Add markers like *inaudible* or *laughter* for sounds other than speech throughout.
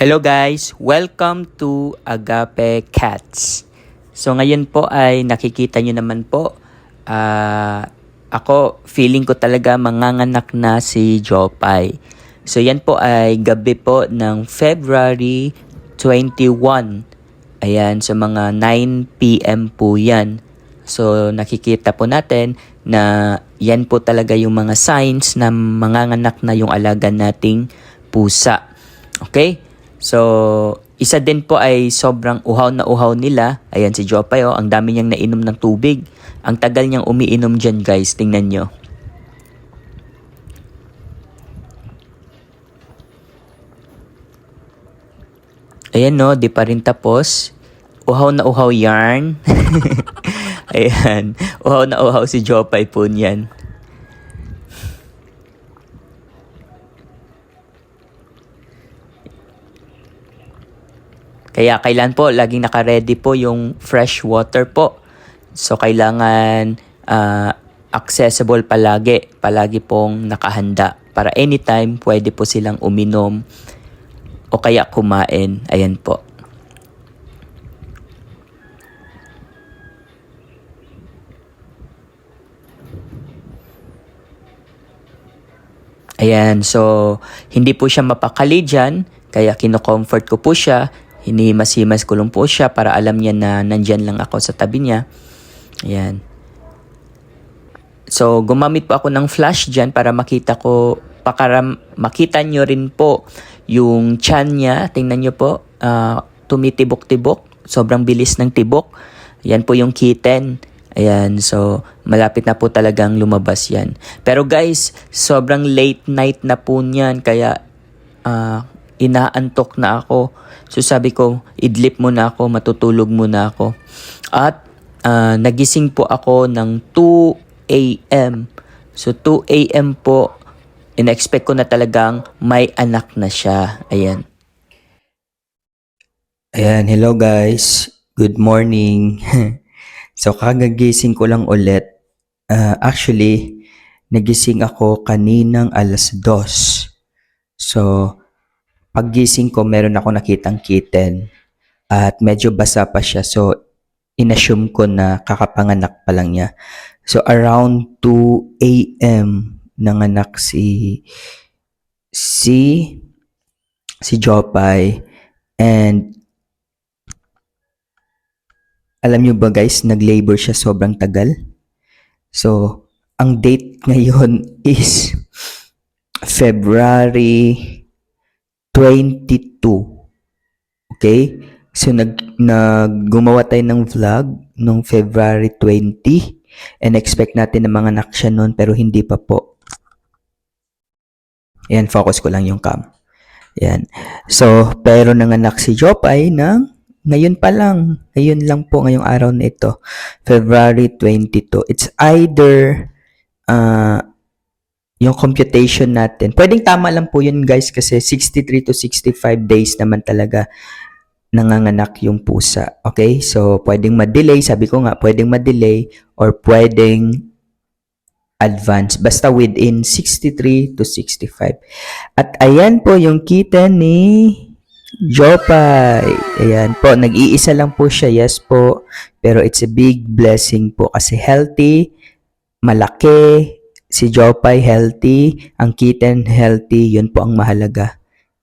Hello guys! Welcome to Agape Cats. So ngayon po ay nakikita nyo naman po, ah, ako feeling ko talaga manganganak na si Jopay. So yan po ay gabi po ng February 21. Ayan, so mga 9pm po yan. So nakikita po natin na yan po talaga yung mga signs na manganganak na yung alaga nating pusa. Okay? So, isa din po ay sobrang uhaw na uhaw nila. Ayan si Jopay, oh, ang dami niyang nainom ng tubig. Ang tagal niyang umiinom dyan guys, tingnan nyo. Ayan no, di pa rin tapos. Uhaw na uhaw yarn. *laughs* Ayan, uhaw na uhaw si Jopay po niyan. Kaya kailan po, laging naka-ready po yung fresh water po. So, kailangan ah, accessible palagi. Palagi pong nakahanda. Para anytime, pwede po silang uminom o kaya kumain. Ayan po. Ayan, so hindi po siya mapakali dyan, kaya kino-comfort ko po siya, hinihimas-himas ko lang po siya para alam niya na nandyan lang ako sa tabi niya. Ayan. So, gumamit po ako ng flash dyan para makita ko, para makita nyo rin po yung chan niya. Tingnan nyo po, ah, tumitibok-tibok. Sobrang bilis ng tibok. Yan po yung kitten. Ayan, so malapit na po talagang lumabas yan. Pero guys, sobrang late night na po niyan, kaya ah, inaantok na ako. So sabi ko, idlip muna ako, matutulog muna ako. At ah, nagising po ako ng 2 a.m. So 2 a.m. po, in-expect ko na talagang may anak na siya. Ayan. Ayan, hello guys. Good morning. *laughs* so kagagising ko lang ulit. Ah, actually, nagising ako kaninang alas dos. So, paggising ko, meron ako nakitang kitten. At medyo basa pa siya. So, inassume ko na kakapanganak pa lang niya. So, around 2 a.m. nanganak si si si Jopay and alam nyo ba guys, nag-labor siya sobrang tagal. So, ang date *laughs* ngayon is February 22. Okay? So, nag, nag gumawa tayo ng vlog nung February 20 and expect natin na mga anak noon pero hindi pa po. Ayan, focus ko lang yung cam. Ayan. So, pero nanganak si Jopay ng ngayon pa lang. Ngayon lang po, ngayong araw na ito. February 22. It's either uh, yung computation natin. Pwedeng tama lang po yun guys kasi 63 to 65 days naman talaga nanganganak yung pusa. Okay? So, pwedeng ma-delay. Sabi ko nga, pwedeng ma-delay or pwedeng advance. Basta within 63 to 65. At ayan po yung kita ni Jopay. Ayan po, nag-iisa lang po siya. Yes po. Pero it's a big blessing po kasi healthy, malaki, si Jopay healthy, ang kitten healthy, yun po ang mahalaga.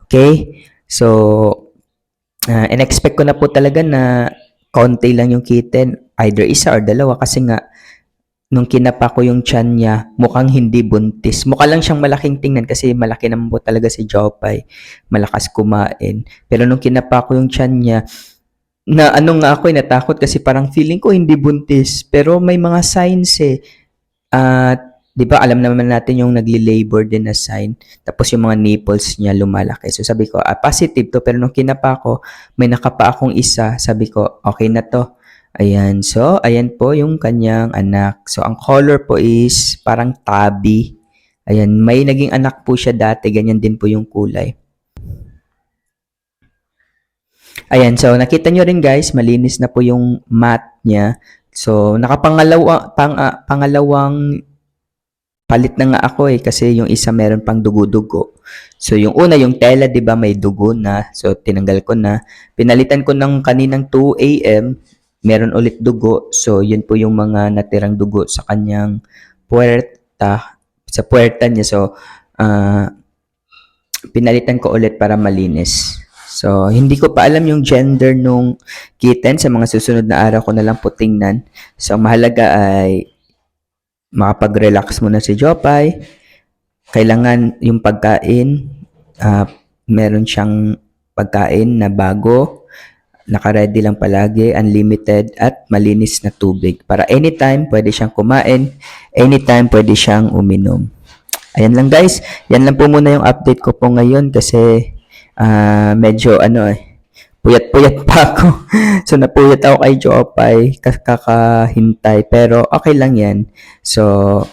Okay? So, uh, in-expect ko na po talaga na konti lang yung kitten, either isa or dalawa kasi nga nung kinapa ko yung chan niya, mukhang hindi buntis. Mukha lang siyang malaking tingnan kasi malaki naman po talaga si Jopay. Malakas kumain. Pero nung kinapa ko yung chan niya, na ano nga ako, eh, natakot kasi parang feeling ko hindi buntis. Pero may mga signs eh. At, di ba, alam naman natin yung nagli-labor din na sign. Tapos yung mga nipples niya lumalaki. So sabi ko, ah, positive to. Pero nung kinapa ko, may nakapa akong isa. Sabi ko, okay na to. Ayan. So, ayan po yung kanyang anak. So, ang color po is parang tabi. Ayan. May naging anak po siya dati. Ganyan din po yung kulay. Ayan. So, nakita nyo rin guys, malinis na po yung mat niya. So, nakapangalawa, pang, ah, pangalawang palit na nga ako eh kasi yung isa meron pang dugo-dugo. So yung una yung tela 'di ba may dugo na. So tinanggal ko na. Pinalitan ko ng kaninang 2 AM, meron ulit dugo. So yun po yung mga natirang dugo sa kanyang puerta sa puerta niya. So ah, pinalitan ko ulit para malinis. So, hindi ko pa alam yung gender nung kitten. Sa mga susunod na araw ko na lang po tingnan. So, mahalaga ay makapag-relax muna si Jopay. Kailangan yung pagkain, ah, meron siyang pagkain na bago, naka-ready lang palagi, unlimited, at malinis na tubig. Para anytime, pwede siyang kumain, anytime, pwede siyang uminom. Ayan lang guys, yan lang po muna yung update ko po ngayon kasi ah, medyo ano eh, puyat-puyat pa *laughs* ako. so napuyat ako kay Jopay, kakahintay, pero okay lang yan. So,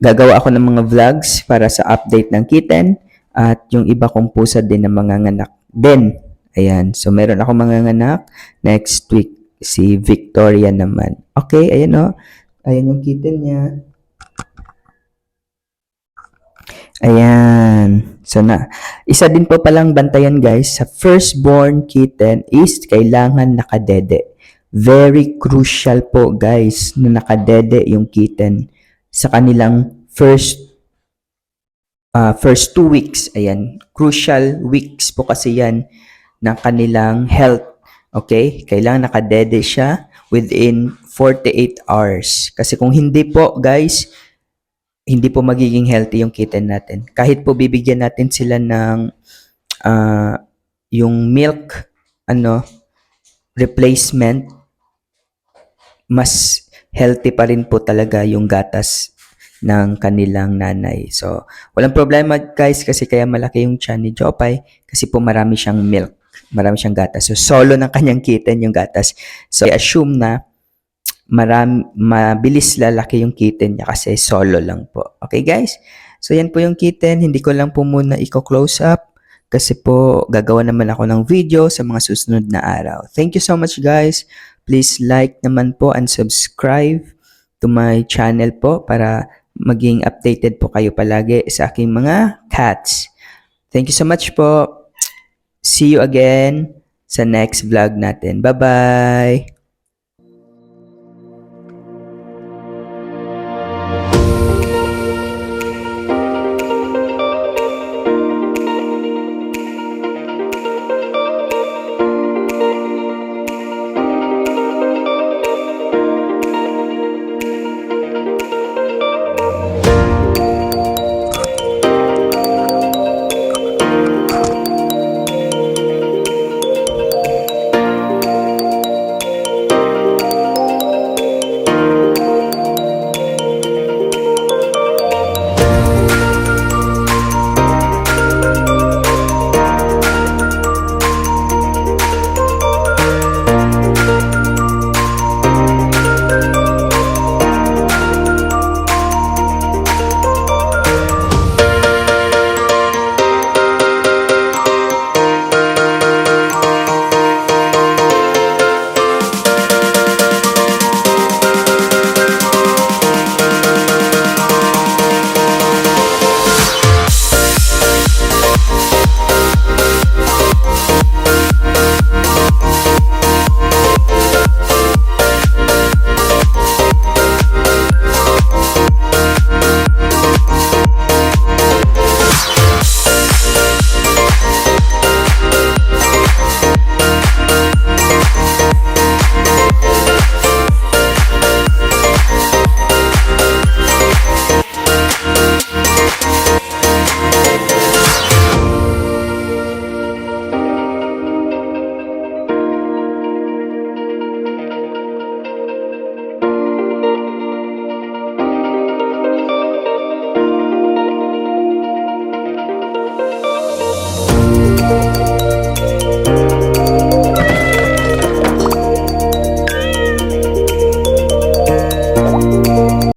gagawa ako ng mga vlogs para sa update ng kitten at yung iba kong pusa din na mga nganak din. Ayan, so meron ako mga nganak next week si Victoria naman. Okay, ayan o. Ayan yung kitten niya. Ayan. So na, isa din po palang bantayan guys, sa firstborn kitten is kailangan nakadede. Very crucial po guys na nakadede yung kitten sa kanilang first uh, first two weeks. Ayan, crucial weeks po kasi yan ng kanilang health. Okay? Kailangan nakadede siya within 48 hours. Kasi kung hindi po, guys, hindi po magiging healthy yung kitten natin. Kahit po bibigyan natin sila ng ah, yung milk ano replacement mas healthy pa rin po talaga yung gatas ng kanilang nanay. So, walang problema guys kasi kaya malaki yung tiyan ni Jopay kasi po marami siyang milk, marami siyang gatas. So, solo ng kanyang kitten yung gatas. So, I assume na marami, mabilis lalaki yung kitten niya kasi solo lang po. Okay guys? So yan po yung kitten. Hindi ko lang po muna i-close up kasi po gagawa naman ako ng video sa mga susunod na araw. Thank you so much guys. Please like naman po and subscribe to my channel po para maging updated po kayo palagi sa aking mga cats. Thank you so much po. See you again sa next vlog natin. Bye-bye!